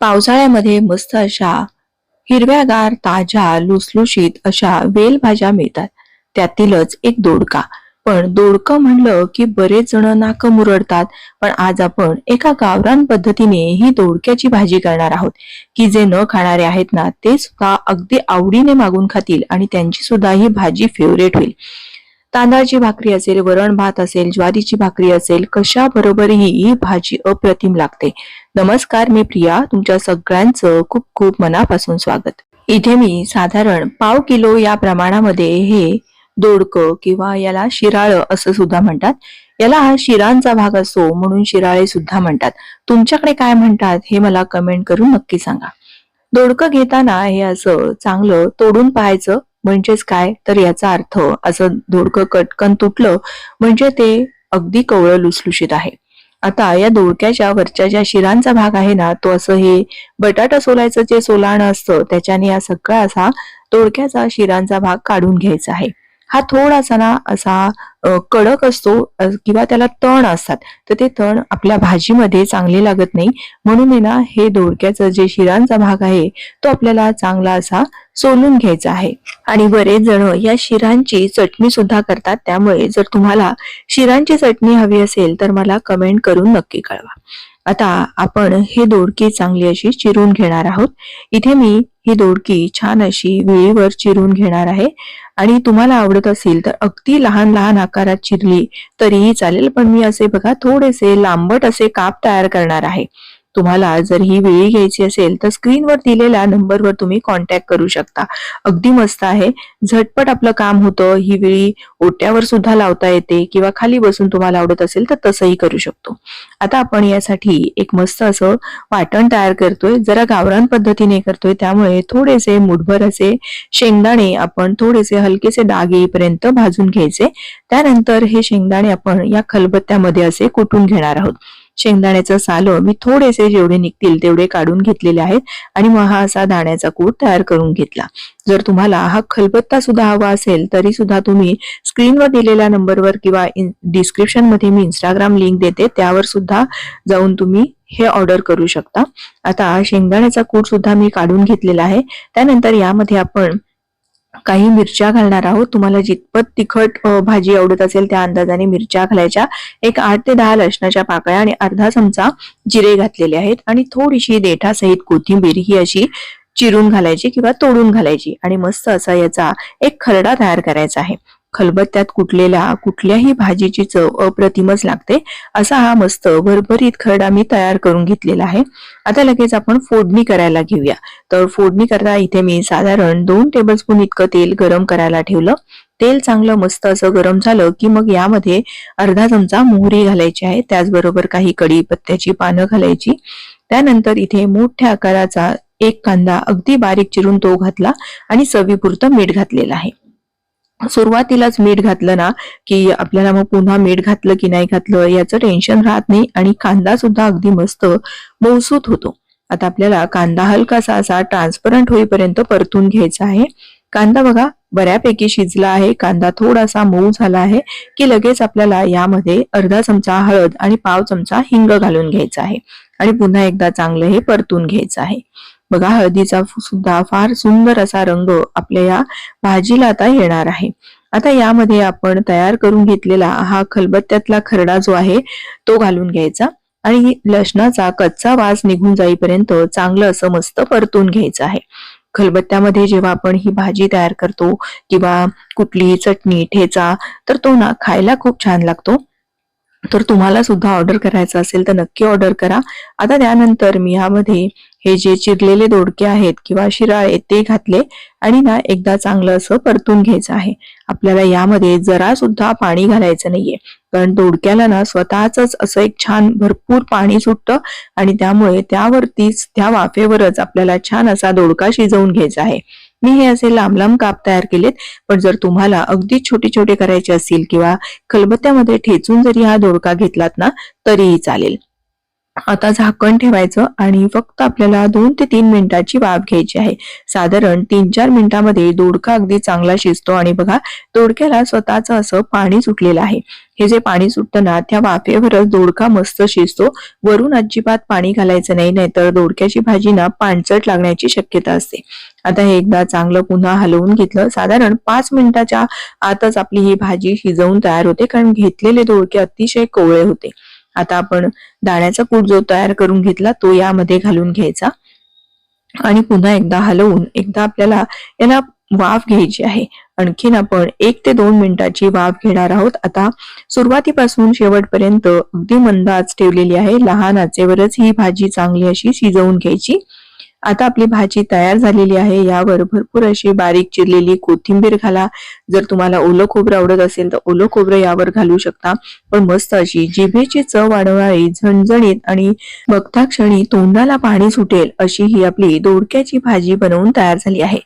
पावसाळ्यामध्ये मस्त अशा हिरव्यागार ताज्या लुसलुशीत अशा वेलभाज्या मिळतात. त्यातीलच एक दोडका. पण दोडकं म्हणलं की बरेच जण नाक मुरडतात. पण आज आपण एका गावरान पद्धतीने ही दोडक्याची भाजी करणार आहोत. की जे न खाणारे आहेत ना ते सुद्धा अगदी आवडीने मागून खातील आणि त्यांची सुद्धा ही भाजी फेवरेट होईल. तांदळाची भाकरी असेल वरण भात असेल ज्वारीची भाकरी असेल कशा बरोबरही ही भाजी अप्रतिम लागते. नमस्कार मी प्रिया तुमच्या सगळ्यांचं खूप खूप मनापासून स्वागत. इथे मी साधारण पाव किलो या प्रमाणामध्ये हे दोडकं किंवा याला शिराळ असं सुद्धा म्हणतात. याला हा शिरांचा भाग असतो म्हणून शिराळे सुद्धा म्हणतात. तुमच्याकडे काय म्हणतात हे मला कमेंट करून नक्की सांगा. दोडकं घेताना हे असं चांगलं तोडून पाहायचं म्हणजेच काय? तर याचा अर्थ असं दोडकं कटकन तुटलं म्हणजे ते अगदी कवळं लुसलुशीत आहे. आता या दोडक्याच्या वरच्या ज्या शिरांचा भाग आहे ना तो असं हे बटाटा सोलायचं जे सोलाणं असतं त्याच्याने या सगळा असा दोडक्याचा शिरांचा भाग काढून घ्यायचा आहे. हा थोडासा ना असा कडक असतो किंवा त्याला तण असतात. तर ते तण आपल्या भाजीमध्ये चांगले लागत नाही. म्हणून आहे ना हे दोडक्याचं जे शिरांचा भाग आहे तो आपल्याला चांगला असा सोलून घ्यायचा आहे. आणि बरेच जण या शिरांची चटणी सुद्धा करतात. त्यामुळे जर तुम्हाला शिरांची चटणी हवी असेल तर मला कमेंट करून नक्की कळवा. आता आपण हे दोडकी चांगली अशी चिरून घेणार आहोत. इथे मी ही दोडकी छान अशी वेळीवर चिरून घेणार आहे. आणि तुम्हाला आवडत असेल तर अगदी लहान लहान आकारात चिरली तरीही चालेल. पण मी असे बघा थोडेसे लांबट असे काप तयार करणार आहे. तुम्हाला जर ही वेळी घ्यायची असेल तर स्क्रीनवर दिलेल्या नंबरवर तुम्ही कॉन्टॅक्ट करू शकता. अगदी मस्त आहे. झटपट आपलं काम होतं. ही वेळी ओट्यावर सुद्धा लावता येते किंवा खाली बसून तुम्हाला आवडत असेल तर तसंही करू शकतो. आता आपण यासाठी एक मस्त असं वाटण तयार करतोय. जरा गावरान पद्धतीने करतोय. त्यामुळे थोडेसे मुठभर असे शेंगदाणे आपण थोडेसे हलकेसे डाग येईपर्यंत भाजून घ्यायचे. त्यानंतर हे शेंगदाणे आपण या खलबत्त्यामध्ये असे कुटून घेणार आहोत. शेंगदाण्याचं सालं मी थोडेसे जेवढे निघतील तेवढे काढून घेतलेले आहेत आणि मग हा असा दाण्याचा कूट तयार करून घेतला. जर तुम्हाला हा खलबत्ता सुद्धा हवा असेल तरी सुद्धा तुम्ही स्क्रीनवर दिलेल्या नंबरवर किंवा डिस्क्रिप्शनमध्ये मी इंस्टाग्राम लिंक देते त्यावर सुद्धा जाऊन तुम्ही हे ऑर्डर करू शकता. आता शेंगदाण्याचा कूट सुद्धा मी काढून घेतलेला आहे. त्यानंतर यामध्ये आपण काही मिरच्या घालणार आहोत. तुम्हाला जितपत तिखट भाजी आवडत असेल त्या अंदाजाने मिरच्या घालायच्या. एक आठ ते दहा लसणाच्या पाकळ्या आणि अर्धा चमचा जिरे घातलेले आहेत. आणि थोडीशी देठासहित कोथिंबीर ही अशी चिरून घालायची किंवा तोडून घालायची. आणि मस्त असा याचा एक खरडा तयार करायचा आहे. खलबत्त्यात कुटलेल्या कुठल्याही भाजीची चव अप्रतिमच लागते असा हा मस्त भरभरीत खरडा मी तयार करून घेतलेला आहे. आता लगेच आपण फोडणी करायला घेऊया. तर फोडणी करता इथे मी साधारण दोन टेबलस्पून इतकं तेल गरम करायला ठेवलं. तेल चांगलं मस्त असं गरम झालं की मग यामध्ये अर्धा चमचा मोहरी घालायची आहे त्याचबरोबर काही कढीपत्त्याची पानं घालायची. त्यानंतर इथे मोठ्या आकाराचा एक कांदा अगदी बारीक चिरून तो घातला आणि चवीपुरतं मीठ घातलेलं आहे. सुरुवातीलाच मीठ घातलं ना की आपल्याला मग पुन्हा मीठ घातलं की नाही घातलं याचं टेन्शन राहत नाही आणि कांदा सुद्धा अगदी मस्त मौसूत होतो. आता आपल्याला कांदा हलकासा असा ट्रान्सपरंट होईपर्यंत परतून घ्यायचा आहे. कांदा बघा बऱ्यापैकी शिजला आहे कांदा थोडासा मऊ झाला आहे की लगेच आपल्याला यामध्ये अर्धा चमचा हळद आणि पाव चमचा हिंग घालून घ्यायचा आहे. आणि पुन्हा एकदा चांगलं हे परतून घ्यायचं आहे. बघा हळदीचा सुद्धा फार सुंदर असा रंग आपल्या या भाजीला आता येणार आहे. आता यामध्ये आपण तयार करून घेतलेला हा खलबत्त्यातला खरडा जो आहे तो घालून घ्यायचा आणि लसणाचा कच्चा वास निघून जाईपर्यंत चांगलं असं मस्त परतून घ्यायचं आहे. खलबत्त्यामध्ये जेव्हा आपण ही भाजी तयार करतो किंवा कुठली चटणी ठेचा तर तो ना खायला खूप छान लागतो. तर तुम्हाला सुद्धा ऑर्डर करायचं असेल तर नक्की ऑर्डर करा. आता त्यानंतर मी यामध्ये हे जे चिरलेले दोडके आहेत किंवा शिराळे ते घातले आणि ना एकदा चांगलं असं परतून घ्यायचं आहे. आपल्याला यामध्ये जरा सुद्धा पाणी घालायचं नाहीये. कारण दोडक्याला ना स्वतःच असं एक छान भरपूर पाणी सुटतं आणि त्यामुळे त्यावरतीच त्या वाफेवरच आपल्याला छान असा दोडका शिजवून घ्यायचा आहे. मी हे असे लांब लांब काप तयार केलेत पण जर तुम्हाला अगदी छोटे छोटे करायचे असतील किंवा खलबत्त्यामध्ये ठेचून जरी हा दोडका घेतलात ना तरीही चालेल. आता झाकण ठेवायचं आणि फक्त आपल्याला दोन ते तीन मिनिटाची वाफ घ्यायची आहे. साधारण तीन चार मिनिटांमध्ये दोडका अगदी चांगला शिजतो आणि बघा दोडक्याला स्वतःच असं पाणी सुटलेलं आहे. हे जे पाणी सुटतं ना त्या वाफेवरच दोडका मस्त शिजतो. वरून अजिबात पाणी घालायचं नाही नाहीतर दोडक्याची भाजी ना पाणचट लागण्याची शक्यता असते. आता हे एकदा चांगलं पुन्हा हलवून घेतलं. साधारण पाच मिनिटाच्या आतच आपली ही भाजी शिजवून तयार होते कारण घेतलेले दोडके अतिशय कोवळे होते. आता आपण दाण्याचा कूट जो तयार करून घेतला तो यामध्ये घालून घ्यायचा. आणि पुन्हा एकदा हलवून एकदा आपल्याला याला वाफ घ्यायची आहे. आणखीन आपण एक ते दोन मिनिटाची वाफ घेणार आहोत. आता सुरुवातीपासून शेवटपर्यंत अगदी मंद आच ठेवलेली आहे. लहान आचेवरच ही भाजी चांगली अशी शिजवून घ्यायची. आता आपली भाजी तयार झालेली आहे. यावर भरपूर अशी बारीक चिरलेली कोथिंबीर घाला. जर तुम्हाला ओलं खोबरं आवडत असेल तर ओलं खोबरं यावर घालू शकता. पण मस्त अशी जिभेची चव वाढवणारी झणझणीत आणि बघता क्षणी तोंडाला पाणी सुटेल अशी ही आपली दोडक्याची भाजी बनवून तयार झाली आहे.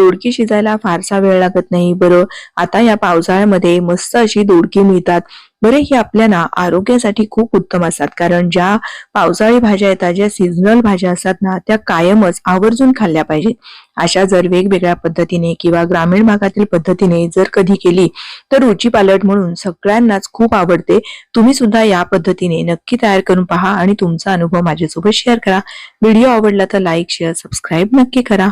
दोडकी शिजायला फारसा वेळ लागत नाही. बरं आता या पावसाळ्यामध्ये मस्त अशी दोडकी मिळतात. बरे ही आपल्या ना आरोग्यासाठी खूप उत्तम असतात. कारण ज्या पावसाळी भाज्या येतात ज्या सीझनल भाज्या असतात ना त्या कायमच आवर्जून खाल्ल्या पाहिजेत. अशा जर वेगवेगळ्या पद्धतीने किंवा ग्रामीण भागातील पद्धतीने जर कधी केली तर रुची पालट म्हणून सगळ्यांनाच खूप आवडते. तुम्ही सुद्धा या पद्धतीने नक्की तयार करून पहा आणि तुमचा अनुभव माझ्यासोबत शेअर करा. व्हिडिओ आवडला तर लाईक शेअर सबस्क्राईब नक्की करा.